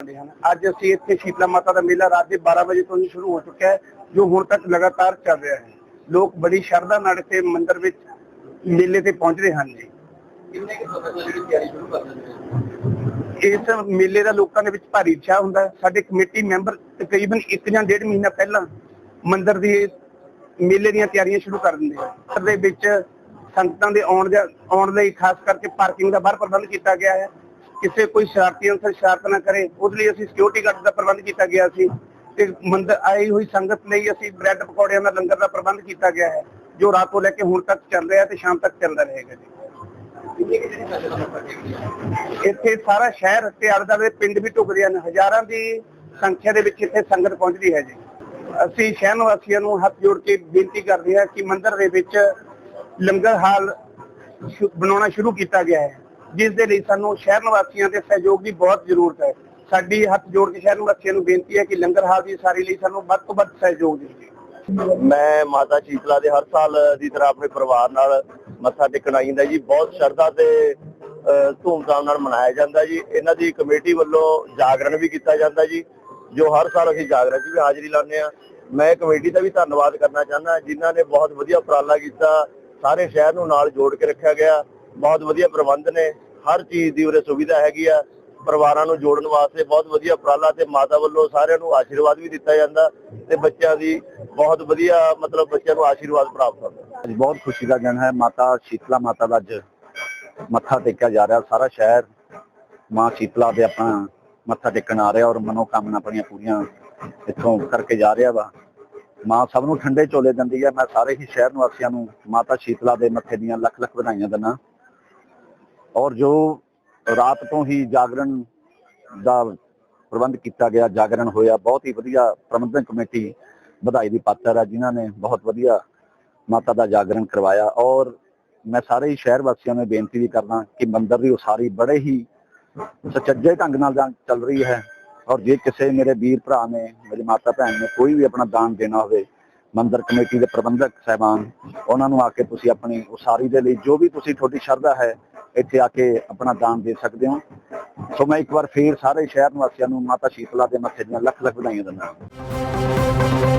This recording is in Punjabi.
ਹਨ। ਅੱਜ ਅਸੀਂ ਇੱਥੇ ਸ਼ੀਤਲਾ ਮਾਤਾ ਦਾ ਮੇਲਾ ਰਾਤ ਦੇ 12 ਵਜੇ ਤੋਂ ਹੀ ਸ਼ੁਰੂ ਹੋ ਚੁੱਕਿਆ ਹੈ ਜੋ ਹੁਣ ਤੱਕ ਲਗਾਤਾਰ ਚੱਲ ਰਿਹਾ ਹੈ। ਲੋਕ ਬੜੀ ਸ਼ਰਧਾ ਨਾਲ ਇੱਥੇ ਮੰਦਿਰ ਵਿੱਚ ਮੇਲੇ ਤੇ ਪਹੁੰਚ ਰਹੇ ਹਨ ਜੀ। ਇਸ ਮੇਲੇ ਦਾ ਲੋਕਾਂ ਦੇ ਵਿੱਚ ਭਾਰੀ ਉਤਸ਼ਾਹ ਹੁੰਦਾ ਹੈ। ਸਾਡੇ ਕਮੇਟੀ ਮੈਂਬਰ ਤਕਰੀਬਨ 1 ਜਾਂ 1.5 ਮਹੀਨਾ ਪਹਿਲਾਂ ਮੰਦਿਰ ਦੀ ਮੇਲੇ ਦੀਆਂ ਤਿਆਰੀਆਂ ਸ਼ੁਰੂ ਕਰ ਦਿੰਦੇ ਹਨ ਦੇ ਵਿੱਚ ਸੰਗਤਾਂ ਦੇ ਆਉਣ ਦਾ ਆਉਣ ਲਈ ਖਾਸ ਕਰਕੇ ਪਾਰਕਿੰਗ ਦਾ ਬਾਹਰ ਪ੍ਰਬੰਧ ਕੀਤਾ ਗਿਆ ਹੈ। ਕਿਸੇ ਕੋਈ ਸ਼ਰਾਰਤੀ ਅਨਸਰ ਸ਼ਰਾਰਤ ਨਾ ਕਰੇ, ਉਹਦੇ ਲਈ ਅਸੀਂ ਸਿਕਿਉਰਿਟੀ ਗਾਰਡ ਦਾ ਪ੍ਰਬੰਧ ਕੀਤਾ ਗਿਆ ਸੀ ਤੇ ਮੰਦਿਰ ਆਈ ਹੋਈ ਸੰਗਤ ਲਈ ਅਸੀਂ ਬ੍ਰੈਡ ਪਕੌੜਿਆਂ ਦਾ, ਲੰਗਰ ਦਾ ਪ੍ਰਬੰਧ ਕੀਤਾ ਗਿਆ ਹੈ, ਜੋ ਰਾਤ ਤੋਂ ਲੈ ਕੇ ਹੁਣ ਤੱਕ ਚੱਲ ਰਿਹਾ ਤੇ ਸ਼ਾਮ ਤੱਕ ਚੱਲਦਾ ਰਹੇਗਾ ਜੀ। ਇੱਥੇ ਸਾਰਾ ਸ਼ਹਿਰ ਤੇ ਆਲੇ ਪਿੰਡ ਵੀ ਢੁਕਦੇ ਹਨ, ਹਜ਼ਾਰਾਂ ਦੀ ਸੰਖਿਆ ਦੇ ਵਿੱਚ ਇੱਥੇ ਸੰਗਤ ਪਹੁੰਚਦੀ ਹੈ ਜੀ। ਅਸੀਂ ਸ਼ਹਿਰ ਨਿਵਾਸੀਆਂ ਨੂੰ ਹੱਥ ਜੋੜ ਕੇ ਬੇਨਤੀ ਕਰਦੇ ਹਾਂ ਕਿ ਮੰਦਿਰ ਦੇ ਵਿੱਚ ਲੰਗਰ ਹਾਲ ਬਣਾਉਣਾ ਸ਼ੁਰੂ ਕੀਤਾ ਗਿਆ ਹੈ। ਜਿਸ ਦੇ ਲਈ ਸਾਨੂੰ ਸ਼ਹਿਰ ਨਿਵਾਸੀਆਂ ਦੇ ਸਹਿਯੋਗ ਦੀ ਬਹੁਤ ਜ਼ਰੂਰਤ ਹੈ। ਸਾਡੀ ਹੱਥ ਜੋੜ ਕੇ ਸ਼ਹਿਰ ਨਿਵਾਸੀਆਂ ਨੂੰ ਬੇਨਤੀ ਹੈ ਕਿ ਲੰਗਰ ਹਾਲ ਦੀ ਸਾਰੀ ਲਈ ਸਾਨੂੰ ਵੱਧ ਤੋਂ ਵੱਧ ਸਹਿਯੋਗ ਦਿਓ ਮੈਂ ਮਾਤਾ ਸ਼ੀਤਲਾ ਦੇ ਹਰ ਸਾਲ ਦੀ ਤਰ੍ਹਾਂ ਆਪਣੇ ਪਰਿਵਾਰ ਨਾਲ ਮੱਥਾ ਟੇਕਣ ਆਈ ਜੀ। ਬਹੁਤ ਸ਼ਰਧਾ ਤੇ ਅਹ, ਧੂਮਧਾਮ ਨਾਲ ਮਨਾਇਆ ਜਾਂਦਾ ਜੀ। ਇਹਨਾਂ ਦੀ ਕਮੇਟੀ ਵੱਲੋਂ ਜਾਗਰਣ ਵੀ ਕੀਤਾ ਜਾਂਦਾ ਜੀ ਜੋ ਹਰ ਸਾਲ ਅਸੀਂ ਜਾਗਰਣ 'ਚ ਵੀ ਹਾਜ਼ਰੀ ਲਾਉਂਦੇ ਆ ਮੈਂ ਕਮੇਟੀ ਦਾ ਵੀ ਧੰਨਵਾਦ ਕਰਨਾ ਚਾਹੁੰਦਾ ਜਿਨ੍ਹਾਂ ਨੇ ਬਹੁਤ ਵਧੀਆ ਉਪਰਾਲਾ ਕੀਤਾ। ਸਾਰੇ ਸ਼ਹਿਰ ਨੂੰ ਨਾਲ ਜੋੜ ਕੇ ਰੱਖਿਆ ਗਿਆ। ਬਹੁਤ ਵਧੀਆ ਪ੍ਰਬੰਧ ਨੇ, ਹਰ ਚੀਜ਼ ਦੀ ਉਰੇ ਸੁਵਿਧਾ ਹੈਗੀ ਆ, ਪਰਿਵਾਰਾਂ ਨੂੰ ਜੋੜਨ ਵਾਸਤੇ ਬਹੁਤ ਵਧੀਆ ਉਪਰਾਲਾ ਤੇ ਮਾਤਾ ਵੱਲੋਂ ਸਾਰਿਆਂ ਨੂੰ ਆਸ਼ੀਰਵਾਦ ਵੀ ਦਿੱਤਾ ਜਾਂਦਾ ਤੇ ਬੱਚਿਆਂ ਦੀ ਬਹੁਤ ਵਧੀਆ, ਮਤਲਬ ਬੱਚਿਆਂ ਨੂੰ ਆਸ਼ੀਰਵਾਦ ਪ੍ਰਾਪਤ ਹੁੰਦਾ। ਅੱਜ ਬਹੁਤ ਖੁਸ਼ੀ ਦਾ ਦਿਨ ਹੈ, ਮਾਤਾ ਸ਼ੀਤਲਾ ਮਾਤਾ ਦਾ ਅੱਜ ਮੱਥਾ ਟੇਕਿਆ ਜਾ ਰਿਹਾ ਸਾਰਾ ਸ਼ਹਿਰ। ਮਾਂ ਸ਼ੀਤਲਾ ਦੇ ਆਪਣਾ ਮੱਥਾ ਟੇਕਣ ਆ ਰਿਹਾ ਔਰ ਮਨੋਕਾਮਨਾ ਆਪਣੀਆਂ ਪੂਰੀਆਂ ਇੱਥੋਂ ਕਰਕੇ ਜਾ ਰਿਹਾ ਵਾ। ਮਾਂ ਸਭ ਨੂੰ ਠੰਡੇ ਚੋਲੇ ਦਿੰਦੀ ਹੈ ਮੈਂ ਸਾਰੇ ਹੀ ਸ਼ਹਿਰ ਨਿਵਾਸੀਆਂ ਨੂੰ ਮਾਤਾ ਸ਼ੀਤਲਾ ਦੇ ਮੱਥੇ ਦੀਆਂ ਲੱਖ ਲੱਖ ਵਧਾਈਆਂ ਦਿੰਦਾ। ਔਰ ਜੋ ਰਾਤ ਤੋਂ ਹੀ ਜਾਗਰਣ ਦਾ ਪ੍ਰਬੰਧ ਕੀਤਾ ਗਿਆ, ਜਾਗਰਣ ਹੋਇਆ, ਬਹੁਤ ਹੀ ਵਧੀਆ ਪ੍ਰਬੰਧਕ ਕਮੇਟੀ ਵਧਾਈ ਦੀ ਪਾਤਰ ਹੈ ਜਿਨ੍ਹਾਂ ਨੇ ਬਹੁਤ ਵਧੀਆ ਮਾਤਾ ਦਾ ਜਾਗਰਣ ਕਰਵਾਇਆ। ਔਰ ਮੈਂ ਸਾਰੇ ਹੀ ਸ਼ਹਿਰ ਵਾਸੀਆਂ ਨੂੰ ਬੇਨਤੀ ਵੀ ਕਰਦਾ ਕਿ ਮੰਦਿਰ ਦੀ ਉਸਾਰੀ ਬੜੇ ਹੀ ਸੁਚੱਜੇ ਢੰਗ ਨਾਲ ਚੱਲ ਰਹੀ ਹੈ। ਔਰ ਜੇ ਕਿਸੇ ਮੇਰੇ ਵੀਰ ਭਰਾ ਨੇ, ਮੇਰੀ ਮਾਤਾ ਭੈਣ ਨੇ ਕੋਈ ਵੀ ਆਪਣਾ ਦਾਨ ਦੇਣਾ ਹੋਵੇ, ਮੰਦਰ ਕਮੇਟੀ ਦੇ ਪ੍ਰਬੰਧਕ ਸਹਿਬਾਨ, ਉਹਨਾਂ ਨੂੰ ਆ ਕੇ ਤੁਸੀਂ ਆਪਣੀ ਉਸਾਰੀ ਦੇ ਲਈ ਜੋ ਵੀ ਤੁਸੀਂ ਤੁਹਾਡੀ ਸ਼ਰਧਾ ਹੈ ਇੱਥੇ ਆ ਕੇ ਆਪਣਾ ਦਾਨ ਦੇ ਸਕਦੇ ਹੋ। ਸੋ ਮੈਂ ਇੱਕ ਵਾਰ ਫੇਰ ਸਾਰੇ ਸ਼ਹਿਰ ਨਿਵਾਸੀਆਂ ਨੂੰ ਮਾਤਾ ਸ਼ੀਤਲਾ ਦੇ ਮੱਥੇ ਦੀਆਂ ਲੱਖ ਲੱਖ ਵਧਾਈਆਂ ਦਿੰਦਾ ਹਾਂ।